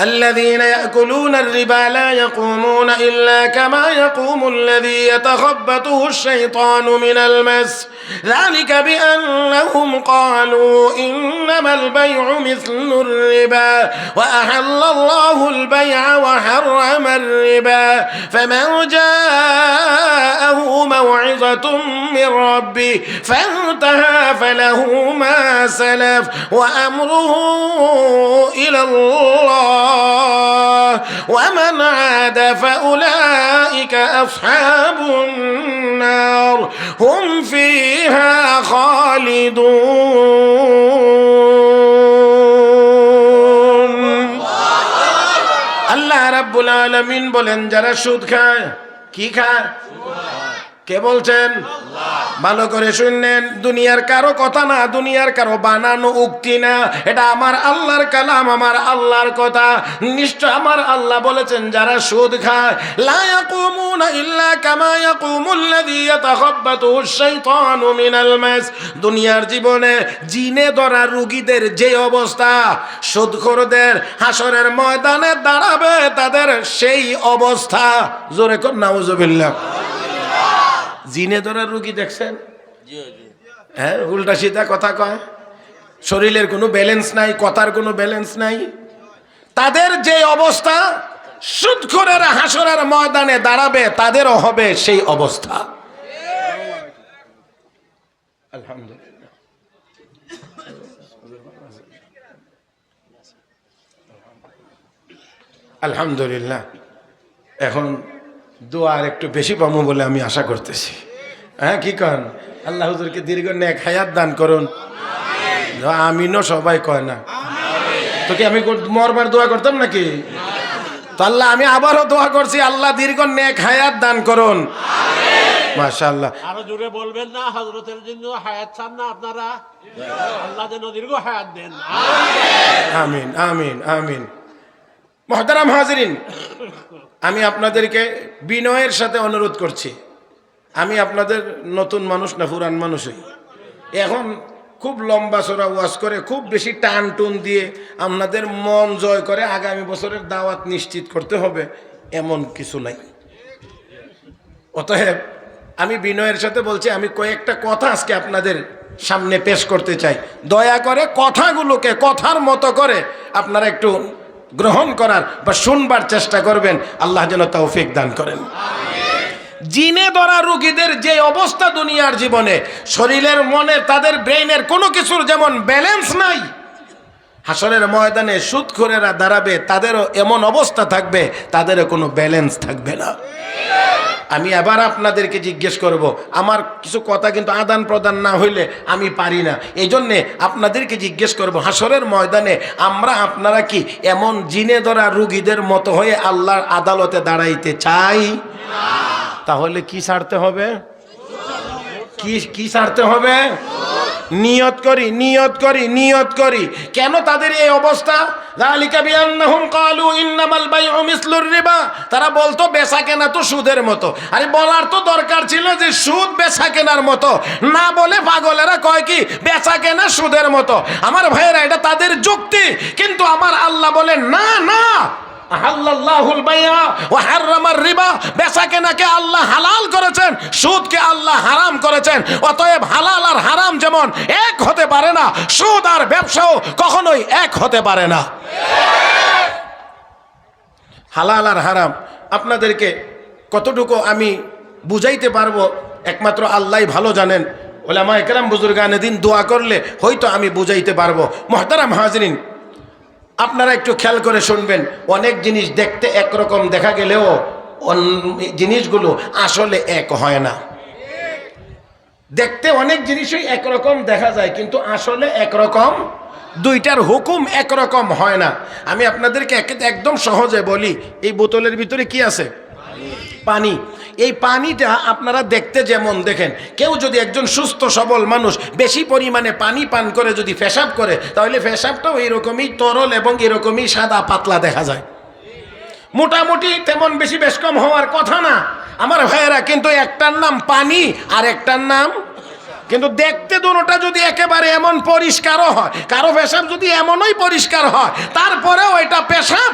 الذين يأكلون الربا لا يقومون إلا كما يقوم الذي يتخبطه الشيطان من المس. ذلك بأنهم قالوا إنما البيع مثل الربا وأحل الله البيع وحرم الربا. فمن جاءه موعظة من ربه فانتهى فله ما سلف وأمره إلى الله فأولئك أصحاب النار هم فيها خالدون আল্লাহ রাব্বুল আলামিন বলেন যারা সুদ খায় কি খায় কে বলছেন? ভালো করে শুনলেন, দুনিয়ার কারও কথা না, দুনিয়ার কারও বানানো উক্তি না। এটা আমার আল্লাহর কালাম, আমার আল্লাহর কথা। নিশ্চয় আমার আল্লাহ বলেছেন, যারা সুদ খায় দুনিয়ার জীবনে জিনে ধরা রোগীদের যে অবস্থা, সুদখোরদের হাসরের ময়দানে দাঁড়াবে তাদের সেই অবস্থা। জোরে কর, নাউজুবিল্লাহ। জিনে ধরা রুগী দেখছেন? হ্যাঁ উল্টা সিধা কথা কয়। শরীরের কোনো ব্যালেন্স নাই কথার কোনো ব্যালেন্স নাই। তাদের যে অবস্থা সুদখোরের হাসরের ময়দানে দাঁড়াবে তাদেরও হবে সেই অবস্থা। আলহামদুলিল্লাহ। আলহামদুলিল্লাহ। এখন দোয়ার একটু বেশি পাবো বলে আমি আশা করতেছি। হ্যাঁ কি কন? আল্লাহ হুজুরকে দীর্ঘ নেক হায়াত দান করুন। আমিনও সবাই কয় না। তো কি আমি মরবার দোয়া করতাম নাকি? তো আল্লাহ আমি আবারও দোয়া করছি আল্লাহ দীর্ঘ নেক হায়াত দান করুন। মাশাআল্লাহ। আরও জোরে বলবেন না জন্য হায়াত চান না আপনারা? আল্লাহ যেন দীর্ঘ হায়াত দেন। আমিন আমিন আমিন। মহতারাম হাজরিন, আমি আপনাদেরকে বিনয়ের সাথে অনুরোধ করছি। আমি আপনাদের নতুন মানুষ না, পুরান মানুষই এখন খুব লম্বা চড়া ওয়াজ করে, খুব বেশি টান টুন দিয়ে আপনাদের মন জয় করে আগামী বছরের দাওয়াত নিশ্চিত করতে হবে, এমন কিছু নাই। অতএব আমি বিনয়ের সাথে বলছি, আমি কয়েকটা কথা আজকে আপনাদের সামনে পেশ করতে চাই। দয়া করে কথাগুলোকে, কথার মতো করে আপনারা একটু গ্রহণ করার বা শুনবার চেষ্টা করবেন, আল্লাহ যেন তৌফিক দান করেন। জিনে ধরা রুগীদের যে অবস্থা দুনিয়ার জীবনে, শরীরের, মনে, তাদের ব্রেইনের কোনো কিছুর যেমন ব্যালেন্স নাই, হাসরের ময়দানে সুদখোরেরা দাঁড়াবে, তাদেরও এমন অবস্থা থাকবে, তাদেরও কোনো ব্যালেন্স থাকবে না। আমি এবার আপনাদেরকে জিজ্ঞেস করব, আমার কিছু কথা কিন্তু আদান প্রদান না হইলে আমি পারি না। এই জন্যে আপনাদেরকে জিজ্ঞেস করব হাসরের ময়দানে আমরা আপনারা কি এমন জিনে ধরা রুগীদের মতো হয়ে আল্লাহর আদালতে দাঁড়াইতে চাই? তাহলে কি ছাড়তে হবে? কি কি ছাড়তে হবে? নিয়ত করি নিয়ত করি নিয়ত করি। কেন তাদের এই অবস্থা? তারা বলতো, বেচা কেনা তো সুদের মতো। আরে বলার তো দরকার ছিল যে সুদ বেচা কেনার মতো। না বলে পাগলেরা কয় কি, বেচা কেনা সুদের মতো। আমার ভাইয়েরা, এটা তাদের যুক্তি। কিন্তু আমার আল্লাহ বলে, না না। আহাল্লাহুল বাইয়া ওয়া হাররামার রিবা। বেচা কেনাকে আল্লাহ হালাল করেছেন, সুদকে আল্লাহ হারাম করেছেন। অতএব হালাল আর হারাম যেমন এক হতে পারে না, সুদ আর ব্যবসাও কখনোই এক হতে পারে না। হালাল আর হারাম, আপনাদেরকে কতটুকু আমি বুঝাইতে পারব, একমাত্র আল্লাহ ভালো জানেন। ওলামা একরাম বুজুর্গানে দিন দোয়া করলে হয়তো আমি বুঝাইতে পারব। মহতারাম হাজরিন আপনারা একটু খেয়াল করে শুনবেন, অনেক জিনিস দেখতে একরকম দেখা গেলেও জিনিসগুলো আসলে এক হয় না। দেখতে অনেক জিনিসই একরকম দেখা যায়, কিন্তু আসলে একরকম, দুইটার হুকুম একরকম হয় না। আমি আপনাদেরকে এক- একদম সহজে বলি, এই বোতলের ভিতরে কি আছে? পানি। এই পানিটা আপনারা দেখতে যেমন দেখেন। কেউ যদি একজন সুস্থ, সবল মানুষ বেশি পরিমাণে পানি পান করে, যদি পেশাব করে, তাহলে পেশাবটাও এরকমই তরল এবং এরকমই সাদা পাতলা দেখা যায়। মোটামুটি তেমন বেশি বেশ কম হওয়ার কথা না। আমার ভাইয়েরা, কিন্তু একটার নাম পানি, আর একটার নাম কিন্তু দেখতে দুটোটা যদি একেবারে এমন পরিষ্কারও হয়, কারও পেশাব যদি এমনই পরিষ্কার হয়, তারপরেও এটা পেশাব।